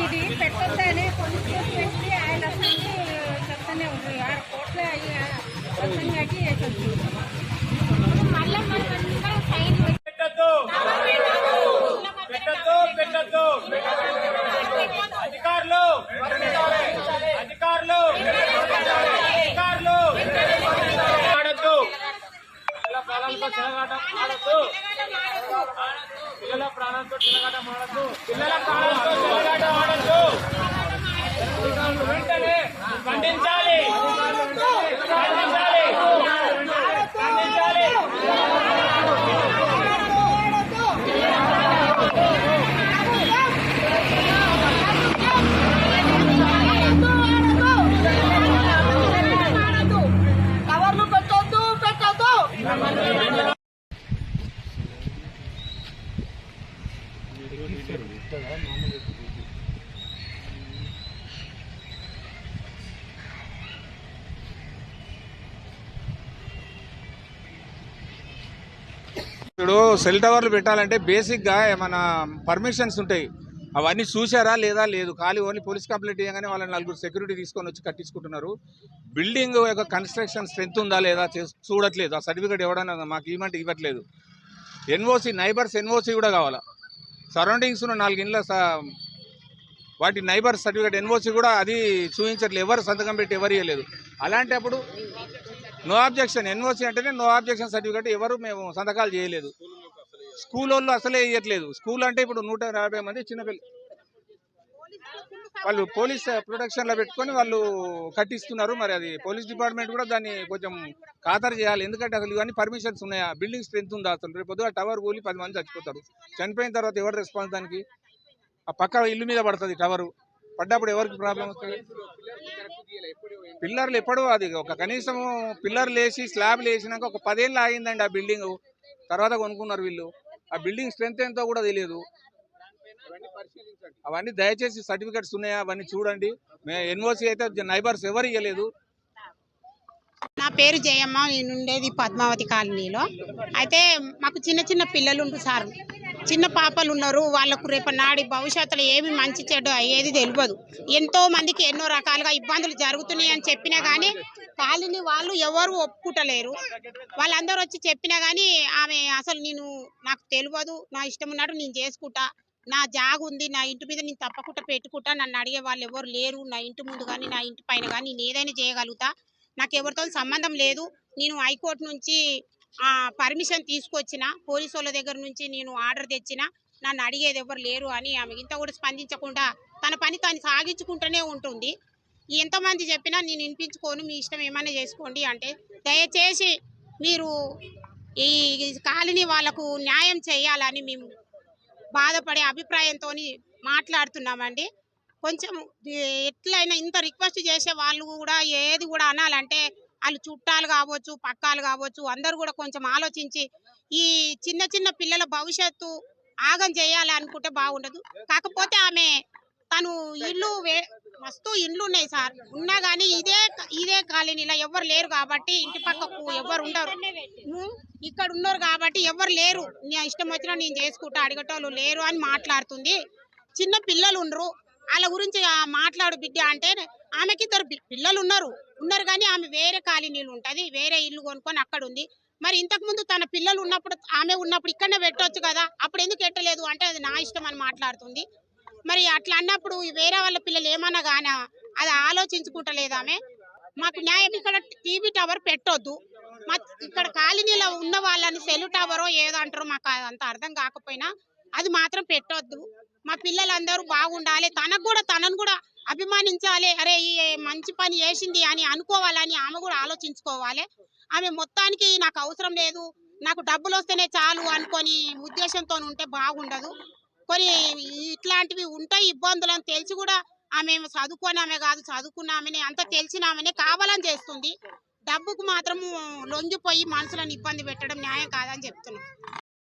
ఇది పెట్టొద్దని పోలీస్ పెట్టి ఆయన అసలు చెప్తానే ఉంటారు ఆరు కోట్లు అయ్యి అసలు కట్టి వేసొచ్చు మళ్ళీ మనం అంతా పెట్టద్దు పెట్టద్దు పెట్టద్దు అధికారులు అధికారులు అధికారులు ఆడద్దు పిల్లల ప్రాణాలతో చెలగాట ఆడద్దు పిల్లల ప్రాణాలతో చెలగాట ఆడద్దు పిల్లల ప్రాణాలతో చెలగాట ఆడద్దు ఇప్పుడు సెల్ టవర్లు పెట్టాలంటే బేసిక్గా ఏమైనా పర్మిషన్స్ ఉంటాయి. అవన్నీ చూసారా లేదా లేదు? ఖాళీ ఓన్లీ పోలీస్ కంప్లైంట్ చేయగానే వాళ్ళని నలుగురు సెక్యూరిటీ తీసుకొని వచ్చి కట్టించుకుంటున్నారు. బిల్డింగ్ యొక్క కన్స్ట్రక్షన్ స్ట్రెంత్ ఉందా లేదా చూడట్లేదు. ఆ సర్టిఫికేట్ ఎవడన్నా మాకు ఇవ్వమంటే ఇవ్వట్లేదు. ఎన్ఓసి నైబర్స్ ఎన్ఓసి కూడా కావాలా? సరౌండింగ్స్ ఉన్న నాలుగు ఇండ్ల స- వాటి నైబర్ సర్టిఫికేట్ ఎన్ఓసి కూడా అది చూపించట్లేదు ఎవరు సంతకం పెట్టి ఎవరు ఇవ్వలేదు అలాంటప్పుడు నో అబ్జెక్షన్ ఎన్ఓసి అంటేనే నో అబ్జెక్షన్ సర్టిఫికేట్ ఎవరు మేము సంతకాలు చేయలేదు. స్కూల్ వాళ్ళు అసలే ఇవ్వట్లేదు స్కూల్ అంటే ఇప్పుడు నూట యాభై మంది చిన్నపిల్ల వాళ్ళు పోలీస్ ప్రొటెక్షన్లో పెట్టుకొని వాళ్ళు కట్టిస్తున్నారు. మరి అది పోలీస్ డిపార్ట్మెంట్ కూడా దాన్ని కొంచెం ఖాతరు చేయాలి. ఎందుకంటే అసలు ఇవన్నీ పర్మిషన్స్ ఉన్నాయా? బిల్డింగ్ స్ట్రెంత్ ఉందా అసలు? రేపు పొద్దుగా టవర్ కూలి పది మంది చచ్చిపోతారు. చనిపోయిన తర్వాత ఎవరు రెస్పాన్స్ దానికి? ఆ పక్క ఇల్లు మీద పడుతుంది టవరు. పడ్డప్పుడు ఎవరికి ప్రాబ్లం వస్తుంది? పిల్లర్లు ఎప్పుడు అది ఒక కనీసం పిల్లర్లు వేసి స్లాబ్లు వేసినాక ఒక పదేళ్ళు ఆగిందండి ఆ బిల్డింగ్. తర్వాత కొనుక్కున్నారు వీళ్ళు. ఆ బిల్డింగ్ స్ట్రెంత్ ఎంతో కూడా తెలియదు. అవన్నీ దయచేసి సర్టిఫికెట్స్ ఉన్నాయా? అవన్నీ చూడండి. మేము ఎన్ఓసి అయితే నైబర్స్ ఎవరు ఇవ్వలేదు నా పేరు జయమ్మ నేను ఉండేది పద్మావతి కాలనీలో. అయితే మాకు చిన్న చిన్న పిల్లలు ఉంటారు సార్. చిన్న పాపలు ఉన్నారు. వాళ్ళకు రేపు నాడి భవిష్యత్తులో ఏమి మంచి చెడు అయ్యేది తెలియదు ఎంతో మందికి ఎన్నో రకాలుగా ఇబ్బందులు జరుగుతున్నాయి అని చెప్పినా కానీ కాలనీ వాళ్ళు ఎవరు ఒప్పుకుంటలేరు. వాళ్ళందరూ వచ్చి చెప్పినా కానీ ఆమె అసలు నేను నాకు తెలియదు నా ఇష్టం ఉన్నట్టు నేను చేసుకుంటా నా జాగు ఉంది నా ఇంటి మీద నేను తప్పకుండా పెట్టుకుంటా నన్ను అడిగే వాళ్ళు ఎవరు లేరు నా ఇంటి ముందు కానీ నా ఇంటి పైన కానీ నేను ఏదైనా చేయగలుగుతా. నాకు ఎవరితో సంబంధం లేదు. నేను హైకోర్టు నుంచి పర్మిషన్ తీసుకొచ్చిన పోలీసు వాళ్ళ దగ్గర నుంచి నేను ఆర్డర్ తెచ్చిన నన్ను అడిగేది ఎవరు లేరు అని ఆమె ఇంత కూడా స్పందించకుండా తన పని తాను సాగించుకుంటూనే ఉంటుంది. ఎంతమంది చెప్పినా నేను వినిపించుకోను మీ ఇష్టం ఏమైనా చేసుకోండి అంటే దయచేసి మీరు ఈ కాలనీ వాళ్ళకు న్యాయం చేయాలని మేము బాధపడే అభిప్రాయంతో మాట్లాడుతున్నామండి. కొంచెం ఎట్లయినా ఇంత రిక్వెస్ట్ చేసే వాళ్ళు కూడా ఏది కూడా అనాలంటే వాళ్ళు చుట్టాలు కావచ్చు పక్కాలు కావచ్చు అందరు కూడా కొంచెం ఆలోచించి ఈ చిన్న చిన్న పిల్లల భవిష్యత్తు ఆగం చేయాలి అనుకుంటే బాగుండదు. కాకపోతే ఆమె తను ఇల్లు వే మస్తు ఇండ్లు ఉన్నాయి సార్. ఉన్నా కానీ ఇదే ఇదే కాలనీలో ఎవరు లేరు కాబట్టి ఇంటి పక్కకు ఎవరు ఉండరు. ఇక్కడ ఉన్నారు కాబట్టి ఎవరు లేరు. నీ ఇష్టం వచ్చినా నేను చేసుకుంటా అడిగేటోళ్ళు లేరు అని మాట్లాడుతుంది. చిన్న పిల్లలు ఉండరు. వాళ్ళ గురించి మాట్లాడు బిడ్డ అంటే ఆమెకి ఇద్దరు పిల్లలు ఉన్నారు. ఉన్నారు కానీ ఆమె వేరే కాలనీలు ఉంటది వేరే ఇల్లు కొనుక్కొని అక్కడ ఉంది మరి ఇంతకు ముందు తన పిల్లలు ఉన్నప్పుడు ఆమె ఉన్నప్పుడు ఇక్కడనే పెట్టొచ్చు కదా? అప్పుడు ఎందుకు పెట్టలేదు? అంటే అది నా ఇష్టం అని మాట్లాడుతుంది. మరి అట్లా అన్నప్పుడు వేరే వాళ్ళ పిల్లలు ఏమన్నా కానీ అది ఆలోచించుకుంటలేదు ఆమె. మాకు న్యాయం ఇక్కడ టీవీ టవర్ పెట్టొద్దు. మా ఇక్కడ కాలనీలో ఉన్న వాళ్ళని సెల్ టవరో ఏదో అంటారో మాకు అంత అర్థం కాకపోయినా అది మాత్రం పెట్టొద్దు. మా పిల్లలందరూ బాగుండాలి. తనకు కూడా తనను కూడా అభిమానించాలి. అరే ఈ మంచి పని చేసింది అని అనుకోవాలని ఆమె కూడా ఆలోచించుకోవాలి. ఆమె మొత్తానికి నాకు అవసరం లేదు. నాకు డబ్బులు వస్తేనే చాలు అనుకొని ఉద్దేశంతో ఉంటే బాగుండదు. కొన్ని ఇట్లాంటివి ఉంటాయి ఇబ్బందులు అని తెలిసి కూడా ఆమె చదువుకున్నామే కాదు చదువుకున్నామని అంత తెలిసినామనే కావాలని చేస్తుంది. డబ్బుకు మాత్రం లొంగిపోయి మనుషులను ఇబ్బంది పెట్టడం న్యాయం కాదని చెప్తున్నాం.